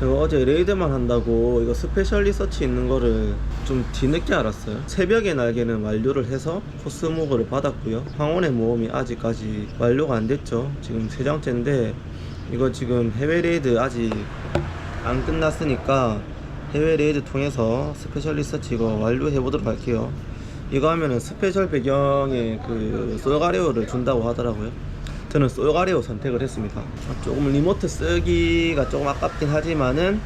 제가 어제 레이드만 한다고 이거 스페셜 리서치 있는 거를 좀 뒤늦게 알았어요. 새벽에 날개는 완료를 해서 코스모그를 받았고요. 황혼의 모험이 아직까지 완료가 안 됐죠. 지금 세 장째인데 이거 지금 해외 레이드 아직 안 끝났으니까 해외 레이드 통해서 스페셜 리서치 이거 완료해 보도록 할게요. 이거 하면은 스페셜 배경에 그 솔가레오를 준다고 하더라고요. 저는 솔가레오 선택을 했습니다. 조금 리모트 쓰기가 조금 아깝긴 하지만은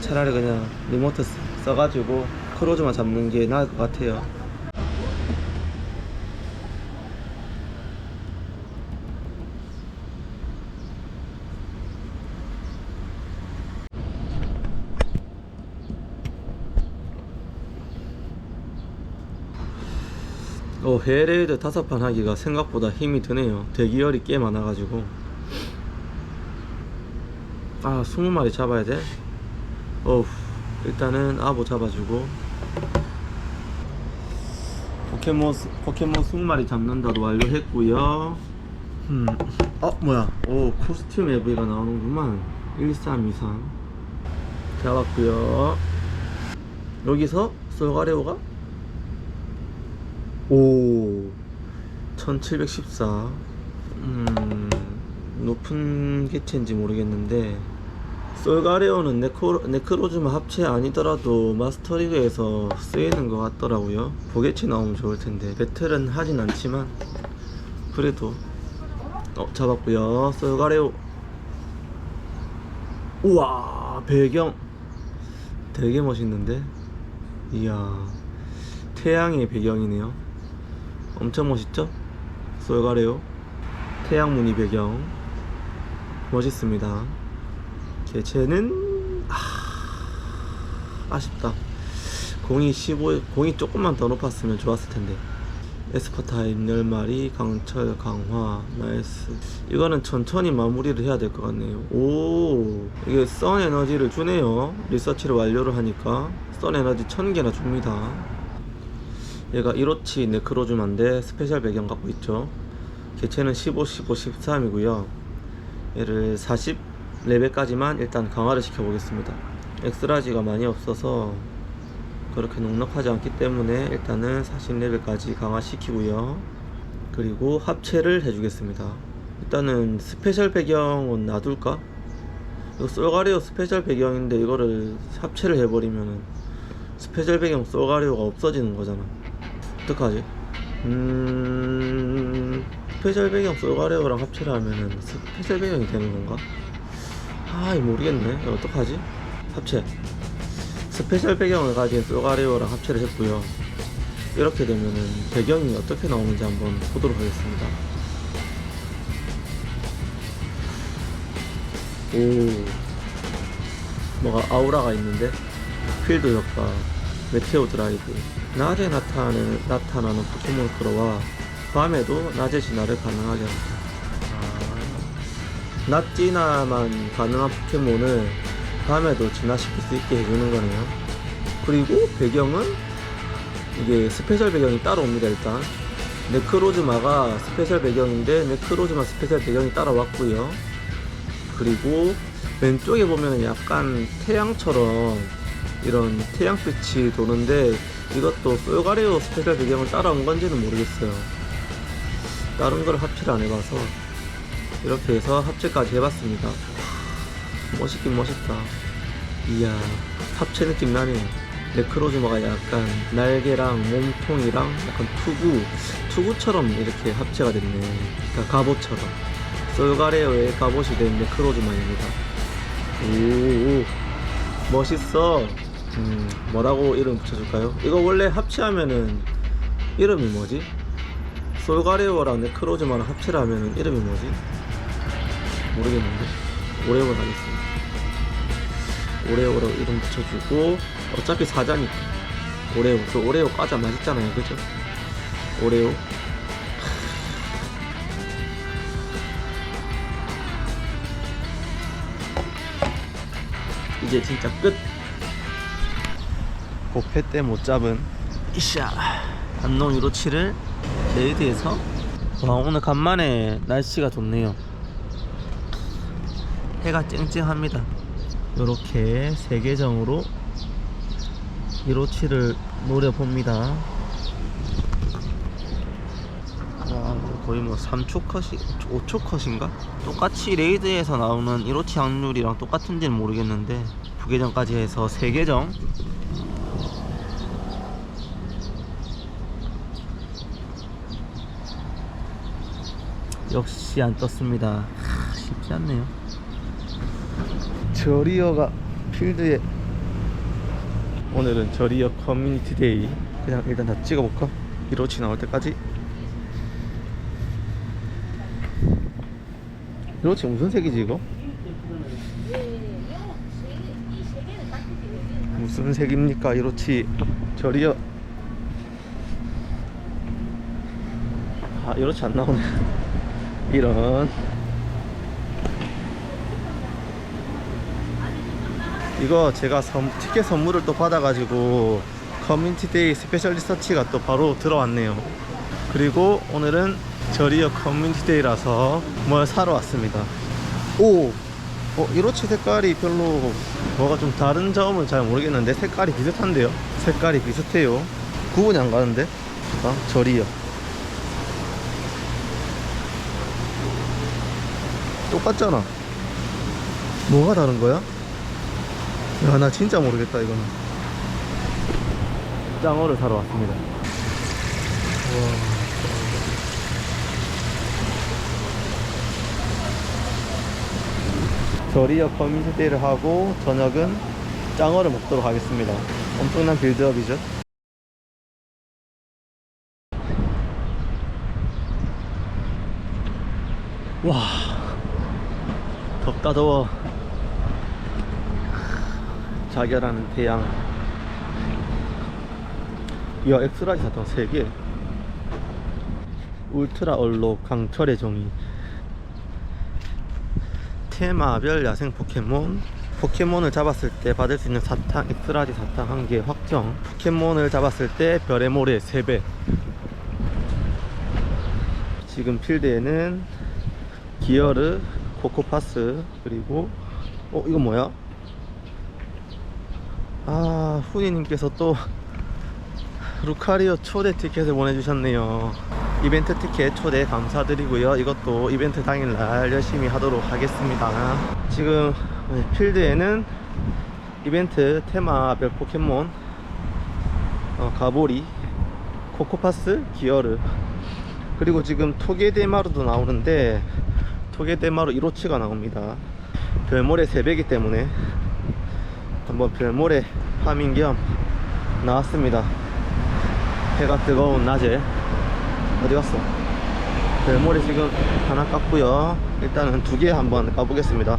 차라리 그냥 리모트 쓰- 써가지고 크로즈만 잡는 게 나을 것 같아요. 어, 헤레이드 다섯 판 하기가 생각보다 힘이 드네요. 대기열이 꽤 많아가지고. 아, 20마리 잡아야 돼? 어우, 일단은 아보 잡아주고. 포켓몬, 스- 포켓몬 20마리 잡는다도 완료했고요 음, 어, 뭐야. 오, 코스튬 에브가 나오는구만. 1323. 잡았고요 여기서 솔가레오가 오. 1714 음, 높은 개체인지 모르겠는데 솔가레오는 네크로, 네크로즈마 합체 아니더라도 마스터리그에서 쓰이는 것 같더라고요. 보개체 나오면 좋을 텐데 배틀은 하진 않지만 그래도 어 잡았고요. 솔가레오. 우와 배경. 되게 멋있는데? 이야 태양의 배경이네요 엄청 멋있죠? 솔가레오 태양무늬 배경. 멋있습니다. 개체는 아... 아쉽다. 공이 15 공이 조금만 더 높았으면 좋았을 텐데. 에스퍼타임 10마리 강철 강화 나이스. 이거는 천천히 마무리를 해야 될 것 같네요. 오 이게 선 에너지를 주네요. 리서치를 완료를 하니까 선 에너지 1000개나 줍니다 얘가 1호치 네크로즈만데 스페셜 배경 갖고 있죠. 개체는 15, 15, 13이고요. 얘를 40 레벨까지만 일단 강화를 시켜 보겠습니다. 엑스라지가 많이 없어서 그렇게 넉넉하지 않기 때문에 일단은 40레벨까지 강화시키고요. 그리고 합체를 해주겠습니다. 일단은 스페셜 배경은 놔둘까? 이거 솔가리오 스페셜 배경인데 이거를 합체를 해버리면은 스페셜 배경 솔가리오가 없어지는 거잖아 어떡하지? 음... 스페셜 배경 솔가레오랑 합체를 하면은 스페셜 배경이 되는 건가? 아, 모르겠네. 어떡하지? 합체. 스페셜 배경을 가진 솔가레오랑 합체를 했고요. 이렇게 되면은 배경이 어떻게 나오는지 한번 보도록 하겠습니다. 오, 뭐가 아우라가 있는데 필드 효과, 메테오 드라이브, 낮에 나타나는, 나타나는 포켓몬 크로와 밤에도 낮에 진화를 가능하게 합니다. 아, 낮 진화만 가능한 포켓몬을 밤에도 진화시킬 수 있게 해주는 거네요. 그리고 배경은 이게 스페셜 배경이 따로 옵니다 일단 네크로즈마가 스페셜 배경인데 네크로즈마 스페셜 배경이 따라왔고요 그리고 왼쪽에 보면 약간 태양처럼 이런 태양빛이 도는데 이것도 솔가레오 스페셜 배경을 따라온 건지는 모르겠어요. 다른 걸 합체를 안 해봐서 이렇게 해서 합체까지 해봤습니다. 멋있긴 멋있다. 이야 합체 느낌 나네요 네크로즈마가 약간 날개랑 몸통이랑 약간 투구 투구처럼 이렇게 합체가 됐네. 그러니까 갑옷처럼. 솔가레오의 갑옷이 된 네크로즈마입니다. 오, 오. 멋있어 음 뭐라고 이름 붙여줄까요? 이거 원래 합체하면은 이름이 뭐지? 솔가레오랑 네크로즈마랑 합체를 하면은 이름이 뭐지? 모르겠는데 오레오로 하겠습니다 오레오로 이름 붙여주고 어차피 사자니까 오레오 또 오레오 과자 맛있잖아요 그죠? 오레오 이제 진짜 끝 고패 때 못 잡은 이샤 안농 157을 레이드에서 와 오늘 간만에 날씨가 좋네요 해가 쨍쨍합니다 이렇게 세 계정으로 1호치를 노려봅니다. 와, 거의 뭐 3초 컷이, 5초 컷인가? 똑같이 레이드에서 나오는 1호치 확률이랑 똑같은지는 모르겠는데 부계정까지 해서 3계정 역시 안 떴습니다. 하, 쉽지 않네요. 저리어가 필드에 오늘은 저리어 커뮤니티 데이 그냥 일단 다 찍어볼까? 1호치 나올 때까지 1호치 무슨 색이지 이거? 무슨 색입니까 1호치 저리어 아 1호치 안 나오네 이런. 이거 제가 선- 티켓 선물을 또 받아가지고 커뮤니티 데이 스페셜 리서치가 또 바로 들어왔네요. 그리고 오늘은 저리어 커뮤니티 데이라서 뭘 사러 왔습니다. 오! 어, 1호치 색깔이 별로 뭐가 좀 다른 점은 잘 모르겠는데 색깔이 비슷한데요? 색깔이 비슷해요. 구분이 안 가는데? 아, 저리어 똑같잖아 뭐가 다른 거야? 야, 나 진짜 모르겠다, 이거는. 짱어를 사러 왔습니다. 저리어 커뮤니티 데이를 하고 저녁은 짱어를 먹도록 하겠습니다. 엄청난 빌드업이죠. 와, 덥다 더워. 자결하는 태양. 이야 엑스라지 사탕 3개. 울트라 얼록 강철의 종이. 테마별 야생 포켓몬. 포켓몬을 잡았을 때 받을 수 있는 사탕 엑스라지 사탕 1개 확정. 포켓몬을 잡았을 때 별의 모래 3배. 지금 필드에는 기어르 코코파스 그리고 어 이건 뭐야? 아 후니님께서 또 루카리오 초대 티켓을 보내주셨네요. 이벤트 티켓 초대 감사드리고요. 이것도 이벤트 당일날 열심히 하도록 하겠습니다. 지금 필드에는 이벤트 테마별 포켓몬 어, 가보리 코코파스 기어르 그리고 지금 토게데마루도 나오는데 토게데마루 1호치가 나옵니다 별모래 3배기 때문에 한번 별모래 파밍 겸 나왔습니다. 해가 뜨거운 낮에 어디 갔어? 별모래 지금 하나 깠고요. 일단은 두 개 한번 까보겠습니다.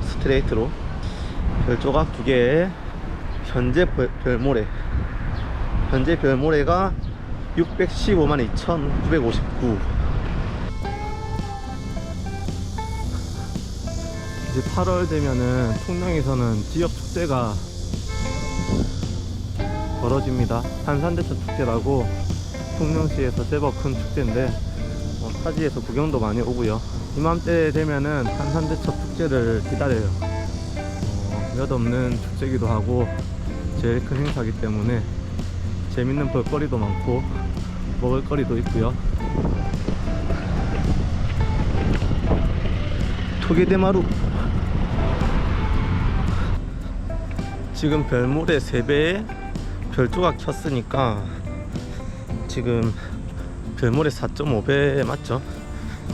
스트레이트로 별 조각 두 개. 현재 별, 별모래 현재 별모래가 615만 2,959 이제 8월 되면은 통영에서는 지역 축제가 벌어집니다. 한산대첩 축제라고 통영시에서 제법 큰 축제인데 어, 타지에서 구경도 많이 오고요. 이맘때 되면은 한산대첩 축제를 기다려요. 어, 몇 없는 축제기도 하고 제일 큰 행사기 때문에 재밌는 볼거리도 많고 먹을거리도 있고요. 토게데마루 지금 별모래 3배에 별조각 켰으니까 지금 별모래 4.5배 맞죠?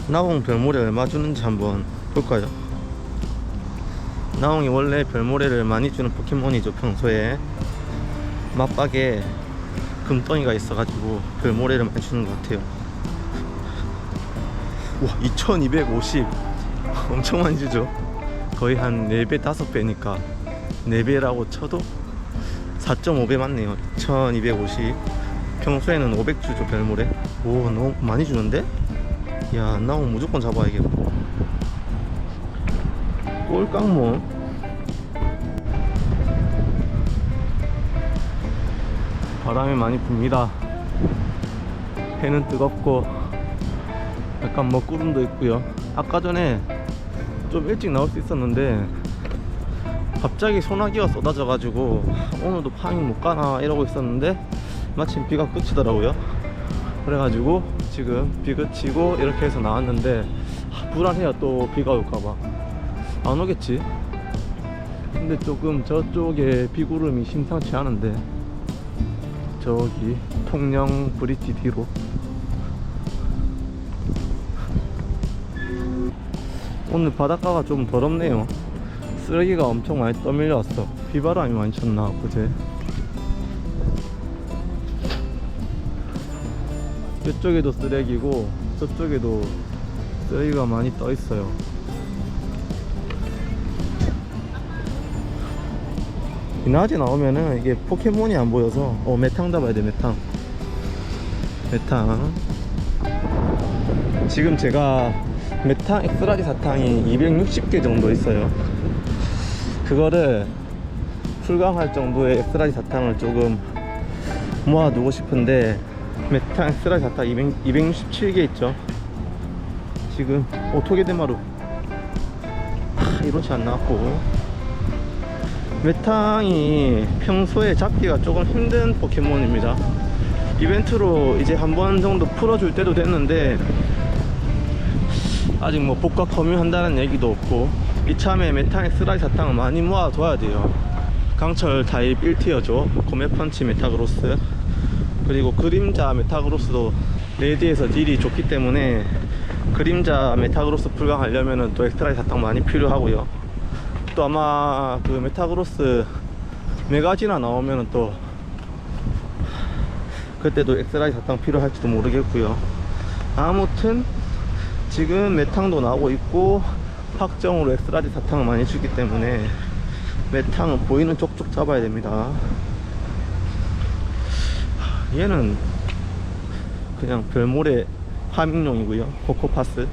나홍 별모래 얼마 주는지 한번 볼까요? 나홍이 원래 별모래를 많이 주는 포켓몬이죠 평소에. 맞박에 금덩이가 있어가지고 별모래를 많이 주는 것 같아요. 와 2250 엄청 많이 주죠? 거의 한 4배 5배니까 4배라고 쳐도 4.5배 맞네요. 1250 평소에는 500 주죠 별모래. 오 너무 많이 주는데? 야 나오면 무조건 잡아야겠고. 꼴깡몬 바람이 많이 붑니다. 해는 뜨겁고 약간 뭐 구름도 있고요. 아까 전에 좀 일찍 나올 수 있었는데 갑자기 소나기가 쏟아져가지고 오늘도 파밍 못 가나 이러고 있었는데 마침 비가 그치더라고요. 그래가지고 지금 비 그치고 이렇게 해서 나왔는데 아, 불안해요. 또 비가 올까봐. 안 오겠지? 근데 조금 저쪽에 비구름이 심상치 않은데 저기 통영 브릿지 뒤로. 오늘 바닷가가 좀 더럽네요 쓰레기가 엄청 많이 떠밀려 왔어. 비바람이 많이 쳤나 그제 이쪽에도 쓰레기고 저쪽에도 쓰레기가 많이 떠 있어요. 이 낮에 나오면은 이게 포켓몬이 안 보여서 어 메탕 잡아야 돼 메탕. 메탕. 지금 제가 메탕 엑스라지 사탕이 260개 정도 있어요 그거를 풀강할 정도의 엑스라지 사탕을 조금 모아두고 싶은데 메탕 엑스라지 사탕 200, 267개 있죠? 지금 오토게 데마루. 하, 이렇지 않나고. 메탕이 평소에 잡기가 조금 힘든 포켓몬입니다. 이벤트로 이제 한 번 정도 풀어줄 때도 됐는데 아직 뭐 복과 검유한다는 얘기도 없고 이참에 메탕 엑스라이 사탕을 많이 모아둬야 돼요. 강철 타입 1티어죠. 고메펀치 메타그로스. 그리고 그림자 메타그로스도 레드에서 딜이 좋기 때문에 그림자 메타그로스 풀강하려면은 또 엑스트라이 사탕 많이 필요하고요. 또 아마 그 메타그로스 메가지나 나오면은 또 그때도 엑스라이 사탕 필요할지도 모르겠고요. 아무튼 지금 메탕도 나오고 있고 확정으로 엑스라지 사탕을 많이 주기 때문에 메탕은 보이는 쪽쪽 잡아야 됩니다. 얘는 그냥 별모래 파밍용이고요. 코코파스.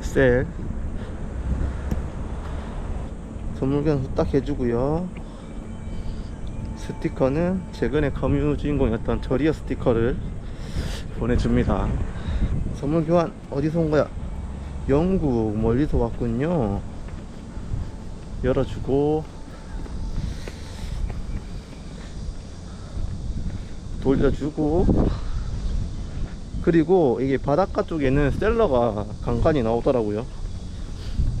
셀. 선물견 후딱 해주고요. 스티커는 최근에 커뮤 주인공이었던 저리어 스티커를 보내줍니다 선물 교환 어디서 온 거야? 영국 멀리서 왔군요. 열어주고. 돌려주고. 그리고 이게 바닷가 쪽에는 셀러가 간간히 나오더라고요.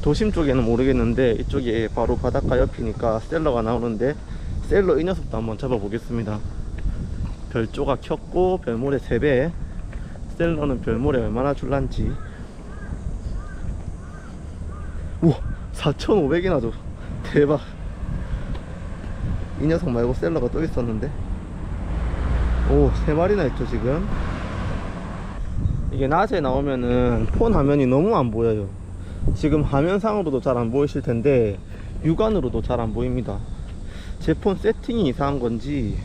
도심 쪽에는 모르겠는데 이쪽에 바로 바닷가 옆이니까 셀러가 나오는데 셀러 이 녀석도 한번 잡아보겠습니다. 별조각 켰고 별모래 3배 셀러는 별모래 얼마나 줄란지. 우와 4,500이나 줘. 대박. 이 녀석 말고 셀러가 또 있었는데. 오 3마리나 있죠 지금? 이게 낮에 나오면은 폰 화면이 너무 안 보여요. 지금 화면상으로도 잘 안 보이실 텐데 육안으로도 잘 안 보입니다. 제 폰 세팅이 이상한 건지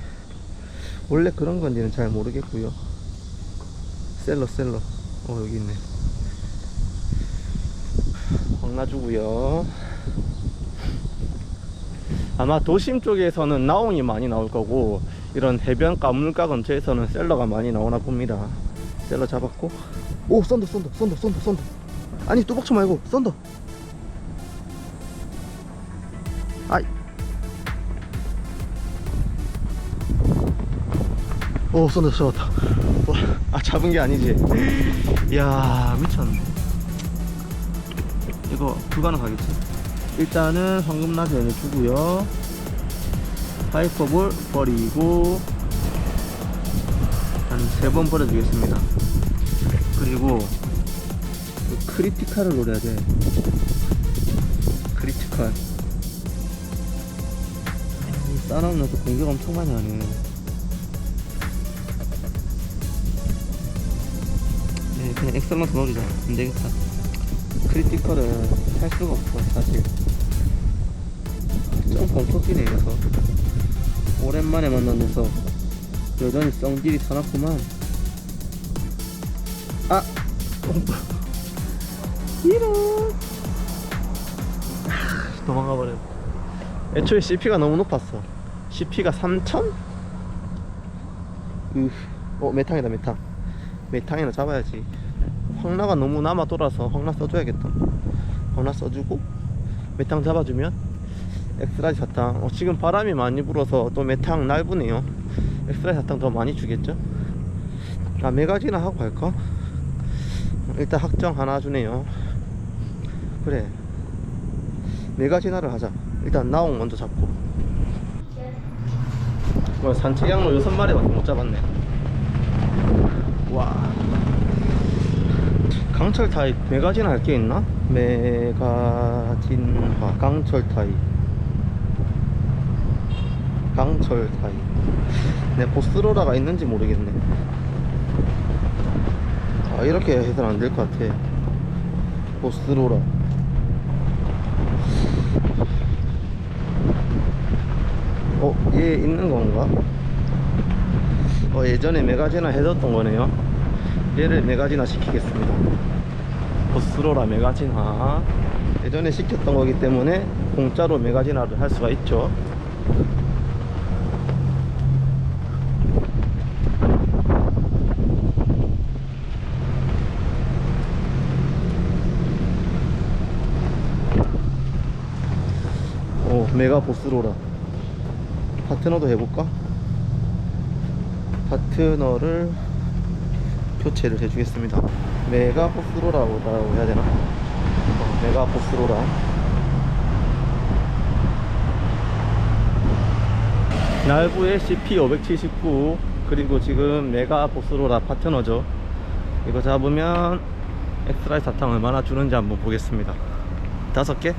원래 그런 건지는 잘 모르겠고요 셀러 셀러. 어 여기 있네. 황나주고요. 아마 도심 쪽에서는 나옹이 많이 나올 거고 이런 해변가 물가 근처에서는 셀러가 많이 나오나 봅니다. 셀러 잡았고. 오 썬더 썬더 썬더 썬더 썬더. 아니 뚜벅쳐 말고 썬더. 아이. 오 썬더 잡았다. 와, 아 잡은 게 아니지. 이야 미쳤네. 이거 불가능하겠지? 일단은 황금나비를 주고요. 파이퍼볼 버리고 한 세 번 버려주겠습니다. 그리고 그 크리티컬을 노려야 돼. 크리티컬. 싸나운 녀석 공격 엄청 많이 하네 엑셀만 더 노리자. 안 되겠다. 크리티컬은 할 수가 없어 사실. 좀 벙커끼네 이 녀석 오랜만에 만난 녀석. 여전히 썽딜이 사납구만. 아! 이런. 도망가 버려. 애초에 CP가 너무 높았어. CP가 3000? 으, 어 메탕이다 메탕. 메탕이나 잡아야지 황라가 너무 남아 돌아서 황라 써줘야겠다. 황라 써주고 메탕 잡아주면 엑스라지 사탕. 어, 지금 바람이 많이 불어서 또 메탕 날부네요. 엑스라지 사탕 더 많이 주겠죠? 아 메가지나 하고 갈까? 일단 확정 하나 주네요. 그래. 메가지나를 하자. 일단 나옹 먼저 잡고. 뭐 산책 양로 여섯 마리밖에 못 잡았네. 와 강철 타입. 메가진 할 게 있나? 메가진화 강철 타입. 강철 타입. 내 보스로라가 있는지 모르겠네. 아 이렇게 해서는 안 될 것 같아. 보스로라. 어? 얘 있는 건가? 어 예전에 메가지나 해뒀던 거네요 얘를 메가지나 시키겠습니다. 보스로라 메가지나 예전에 시켰던 거기 때문에 공짜로 메가지나를 할 수가 있죠. 오 메가 보스로라. 파트너도 해볼까? 파트너를 교체를 해주겠습니다 메가 보스로라고 해야 되나? 어, 메가 보스로라 날부의 CP579 그리고 지금 메가 보스로라 파트너죠 이거 잡으면 엑스라이 사탕 얼마나 주는지 한번 보겠습니다 다섯 개?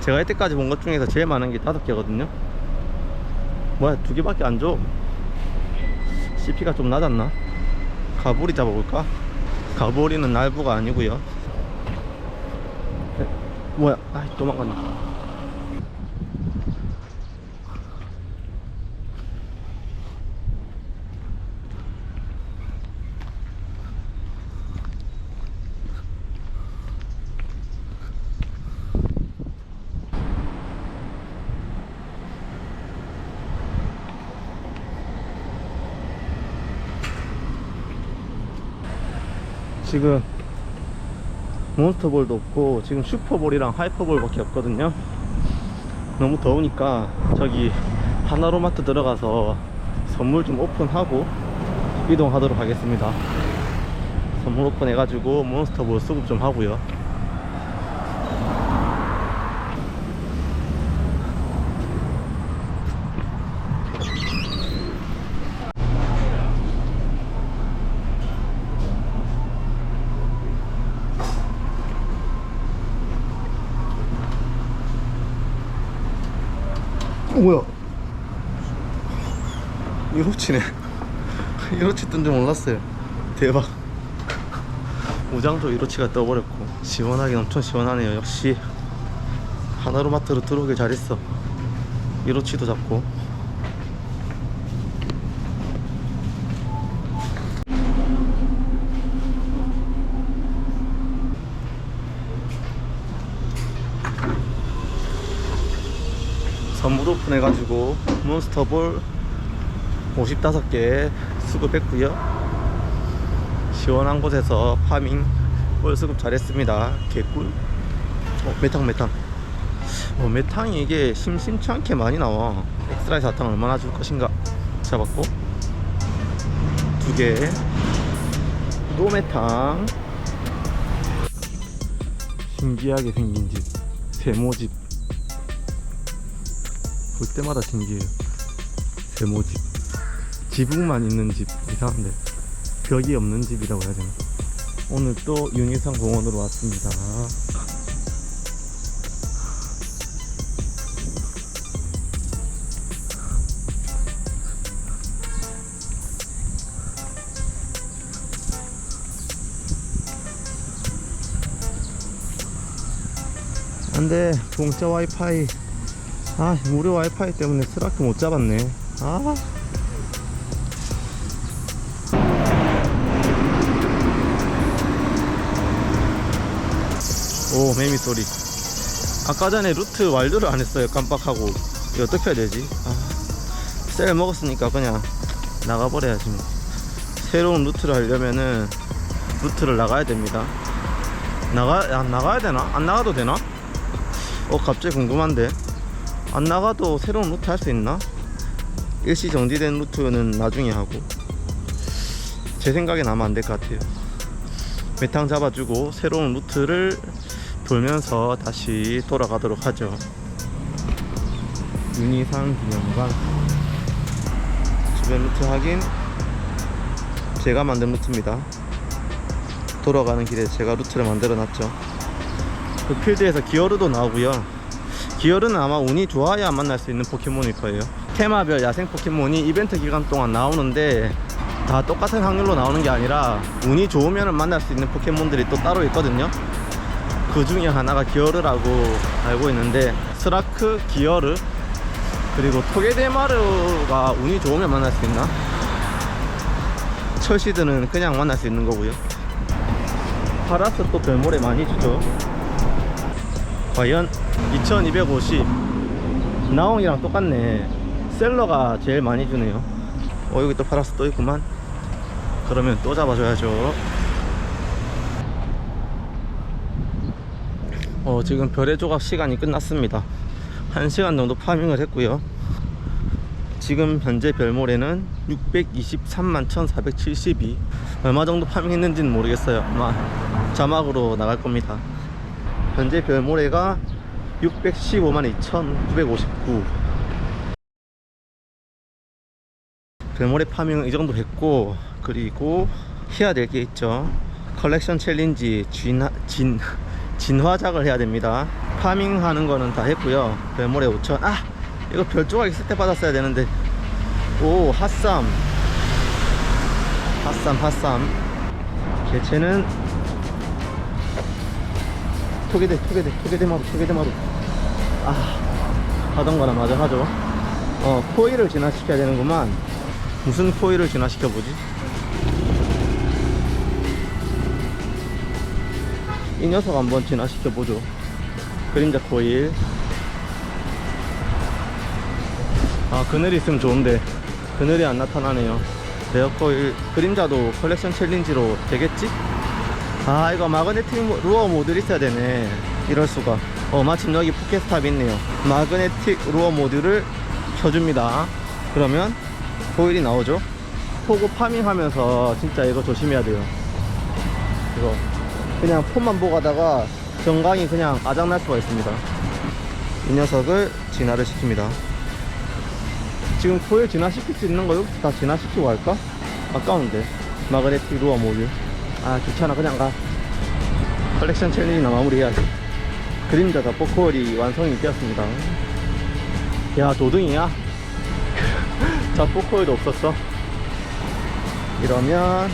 제가 이때까지 본 것 중에서 제일 많은 게 다섯 개거든요 뭐야 두 개밖에 안줘 CP가 좀 낮았나? 가보리 잡아볼까? 가보리는 날부가 아니고요. 에, 뭐야? 아이 도망갔네 지금 몬스터볼도 없고 지금 슈퍼볼이랑 하이퍼볼밖에 없거든요. 너무 더우니까 저기 하나로마트 들어가서 선물 좀 오픈하고 이동하도록 하겠습니다. 선물 오픈 해가지고 몬스터볼 수급 좀 하고요 어, 뭐야? 이로치네. 이로치 뜬 줄 몰랐어요. 대박. 우장조 이로치가 떠버렸고 시원하긴 엄청 시원하네요. 역시. 하나로마트로 들어오길 잘했어. 이로치도 잡고 선물 오픈 해가지고 몬스터볼 55개 수급했고요. 시원한 곳에서 파밍 볼 수급 잘했습니다. 개꿀. 어 메탕 메탕. 어 메탕이 이게 심심치 않게 많이 나와. 엑스라이 사탕 얼마나 줄 것인가 잡았고. 두개또 메탕. 신기하게 생긴 집. 세모집 볼 때마다 신기해요. 세모집. 지붕만 있는 집. 이상한데. 벽이 없는 집이라고 해야 되나. 오늘 또 윤희상 공원으로 왔습니다. 안돼 공짜 와이파이 아 무료 와이파이 때문에 스라크 못 잡았네. 아. 오 매미 소리. 아까 전에 루트 완료를 안 했어요. 깜빡하고. 이거 어떻게 해야 되지. 아, 셀 먹었으니까 그냥 나가버려야지. 뭐. 새로운 루트를 하려면은 루트를 나가야 됩니다. 나가 안 나가야 되나? 안 나가도 되나? 어 갑자기 궁금한데 안 나가도 새로운 루트 할 수 있나? 일시 정지된 루트는 나중에 하고. 제 생각엔 아마 안 될 것 같아요. 메탕 잡아주고 새로운 루트를 돌면서 다시 돌아가도록 하죠. 윤희상 기념관. 주변 루트 확인. 제가 만든 루트입니다. 돌아가는 길에 제가 루트를 만들어 놨죠. 그 필드에서 기어르도 나오고요 기어르는 아마 운이 좋아야 만날 수 있는 포켓몬일 거예요. 테마별 야생 포켓몬이 이벤트 기간 동안 나오는데 다 똑같은 확률로 나오는 게 아니라 운이 좋으면 만날 수 있는 포켓몬들이 또 따로 있거든요. 그 중에 하나가 기어르라고 알고 있는데 스라크, 기어르 그리고 토게데마르가 운이 좋으면 만날 수 있나? 철시드는 그냥 만날 수 있는 거고요. 파라스 또 별모래 많이 주죠 과연 2250 나옹이랑 똑같네. 셀러가 제일 많이 주네요. 어 여기 또 파라스 또 있구만. 그러면 또 잡아줘야죠. 어 지금 별의 조각 시간이 끝났습니다. 1시간 정도 파밍을 했고요. 지금 현재 별모래는 623만 1472 얼마 정도 파밍했는지는 모르겠어요. 아마 자막으로 나갈 겁니다 현재 별모래가 615만 2959 별모래 파밍은 이 정도 했고 그리고 해야 될 게 있죠. 컬렉션 챌린지 진화, 진, 진화작을 해야 됩니다. 파밍 하는 거는 다 했고요. 별모래 5천 아! 이거 별조각 있을 때 받았어야 되는데. 오 핫쌈 핫쌈 핫쌈 개체는 토게대 토게대 토게대 마루 토게대 마루. 아 하던 거나 마저 하죠. 어 코일을 진화시켜야 되는구만. 무슨 코일을 진화시켜 보지? 이 녀석 한번 진화시켜 보죠. 그림자 코일. 아 그늘이 있으면 좋은데 그늘이 안 나타나네요. 레어 코일. 그림자도 컬렉션 챌린지로 되겠지? 아 이거 마그네틱 모- 루어 모듈 있어야 되네. 이럴수가. 어 마침 여기 포켓스탑 있네요. 마그네틱 루어 모듈을 켜줍니다. 그러면 코일이 나오죠? 포고 파밍하면서 진짜 이거 조심해야 돼요. 이거 그냥 폰만 보고 가다가 정강이 그냥 아작날 수가 있습니다. 이 녀석을 진화를 시킵니다. 지금 코일 진화시킬 수 있는 거 여기서 다 진화시키고 갈까? 아까운데. 마그네틱 루어 모듈 아 귀찮아. 그냥 가. 컬렉션 챌린지나 마무리해야지. 그림자 다 포코일이 완성이 되었습니다. 야 도등이야? 자 포코일도 없었어. 이러면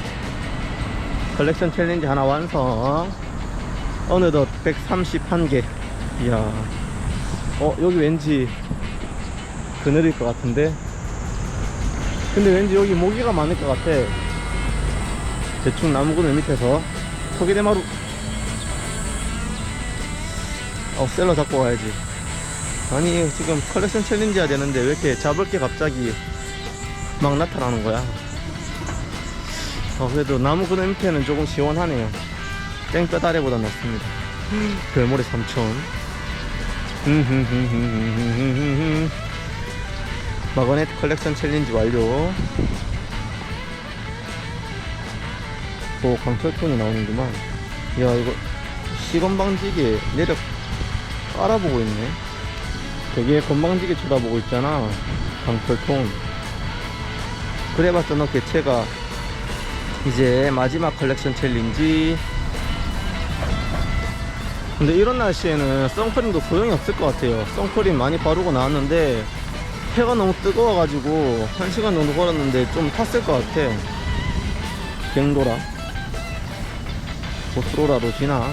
컬렉션 챌린지 하나 완성. 어느덧 131개. 이야. 어 여기 왠지 그늘일 것 같은데? 근데 왠지 여기 모기가 많을 것 같아 대충 나무 그늘 밑에서 토기대마루. 어 셀러 잡고 가야지. 아니 지금 컬렉션 챌린지 해야 되는데 왜 이렇게 잡을 게 갑자기 막 나타나는 거야? 어 그래도 나무 그늘 밑에는 조금 시원하네요. 땡볕 아래보다 낫습니다. 별모래 삼촌. 마그넷 컬렉션 챌린지 완료 오 강철톤이 나오는구만. 야 이거 시건 방지게 내력 깔아보고 있네. 되게 건방지게 쳐다보고 있잖아 강철톤 그래봤자 너 개체가 이제 마지막 컬렉션 챌린지. 근데 이런 날씨에는 선크림도 소용이 없을 것 같아요. 선크림 많이 바르고 나왔는데 해가 너무 뜨거워가지고 한 시간 정도 걸었는데 좀 탔을 것 같아. 갱도라 보스로라도 지나.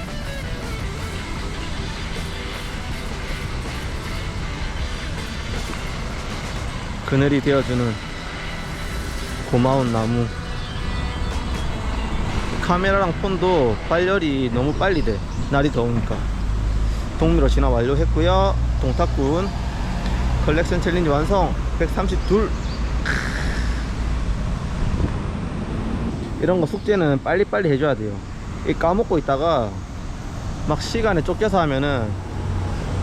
그늘이 되어주는 고마운 나무. 카메라랑 폰도 발열이 너무 빨리 돼. 날이 더우니까. 동미로 진화 완료했고요. 동탁군. 컬렉션 챌린지 완성. 132 이런 거 숙제는 빨리빨리 해줘야 돼요. 이 까먹고 있다가 막 시간에 쫓겨서 하면은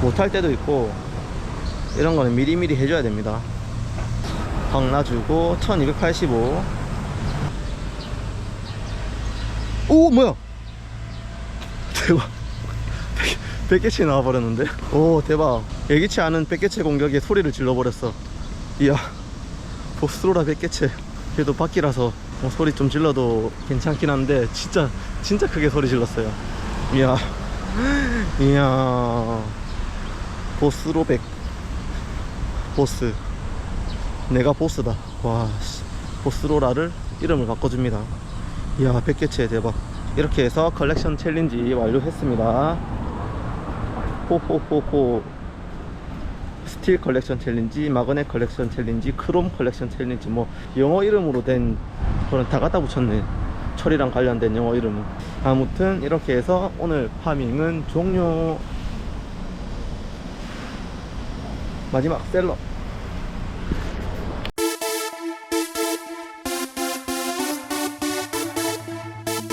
못할 때도 있고 이런 거는 미리미리 해줘야 됩니다. 박 놔주고 1285 오. 뭐야? 대박. 100개치 나와버렸는데? 오 대박. 예기치 않은 100개치 공격에 소리를 질러버렸어. 이야 보스로라 100개치 그래도 바퀴라서 뭐 소리 좀 질러도 괜찮긴 한데 진짜 진짜 크게 소리 질렀어요. 이야. 이야. 보스로 100 보스. 내가 보스다. 와 씨. 보스로라를 이름을 바꿔줍니다. 이야 100개체 대박. 이렇게 해서 컬렉션 챌린지 완료했습니다. 호호호호 스틸 컬렉션 챌린지 마그넷 컬렉션 챌린지 크롬 컬렉션 챌린지 뭐 영어 이름으로 된 그런 다 갖다 붙였네. 철이랑 관련된 영어 이름은. 아무튼 이렇게 해서 오늘 파밍은 종료. 마지막 셀러